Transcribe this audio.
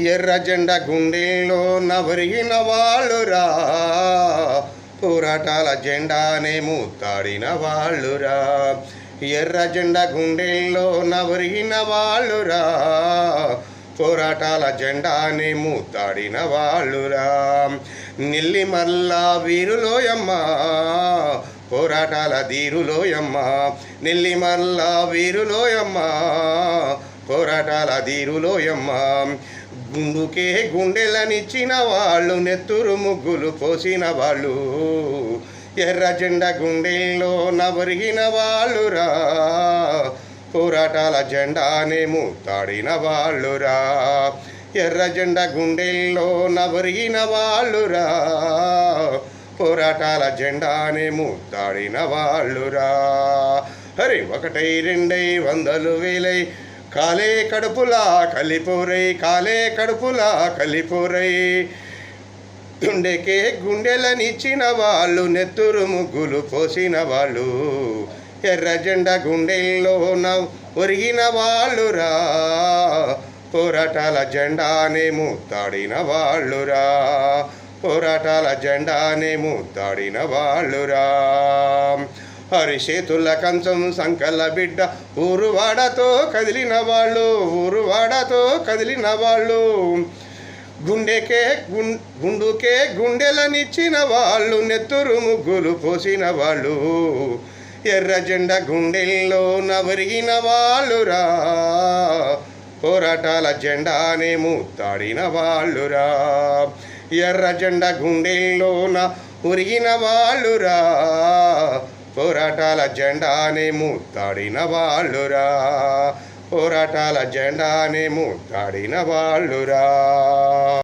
ఎర్ర జెండ గుండెల్లో నవరిగిన వాళ్ళురా. పోరాటాల జెండానే ముత్తాడిన వాళ్ళురా. ఎర్ర జెండ గుండెల్లో నవరిగిన వాళ్ళురా. పోరాటాల జెండానే ముత్తాడిన వాళ్ళురా. నిల్లి మల్లా వీరులోయమ్మ. పోరాటాల ధీరులోయమ్మ. నిల్లి మల్లా వీరులోయమ్మ. పోరాటాల ధీరులోయమ్మ. గుండుకే గుండెలనిచ్చిన వాళ్ళు నెత్తురు ముగ్గులు పోసిన వాళ్ళు. ఎర్ర జెండ గుండెల్లో నవరిగిన వాళ్ళురా. పోరాటాల జెండానేము తాడిన వాళ్ళురా. ఎర్ర జెండ గుండెల్లో నవరిగిన వాళ్ళురా. పోరాటాల జెండానేము తాడిన వాళ్ళురా. హరి ఒకటై రెండై వందలు వేలై కాలే కడుపులా కలిపోరై కాలే కడుపులా కలిపోరై. గుండెకే గుండెలనిచ్చిన వాళ్ళు నెత్తురు ముగ్గులు పోసిన వాళ్ళు. ఎర్ర జెండ గుండెల్లోన ఒరిగిన వాళ్ళురా. పోరాటాల జెండానే మూతాడిన వాళ్ళురా. పోరాటాల జెండానే మూతాడిన వాళ్ళురా. హరిషేతుల కంచం సంకల బిడ్డ ఊరువాడతో కదిలిన వాళ్ళు ఊరువాడతో కదిలిన వాళ్ళు. గుండెకే గుండుకే గుండెలనిచ్చిన వాళ్ళు నెత్తురు ముగ్గులు పోసిన వాళ్ళు. ఎర్ర జెండ గుండెల్లో నవరిగిన వాళ్ళురా పోరాటాల జెండానే ముత్తాడిన వాళ్ళురా. ఎర్ర జెండ గుండెల్లోన ఉరిగిన వాళ్ళురా పోరాటాల జెండానే ముద్దాడిన వాళ్ళురా. పోరాటాల జెండానే ముద్దాడిన వాళ్ళురా.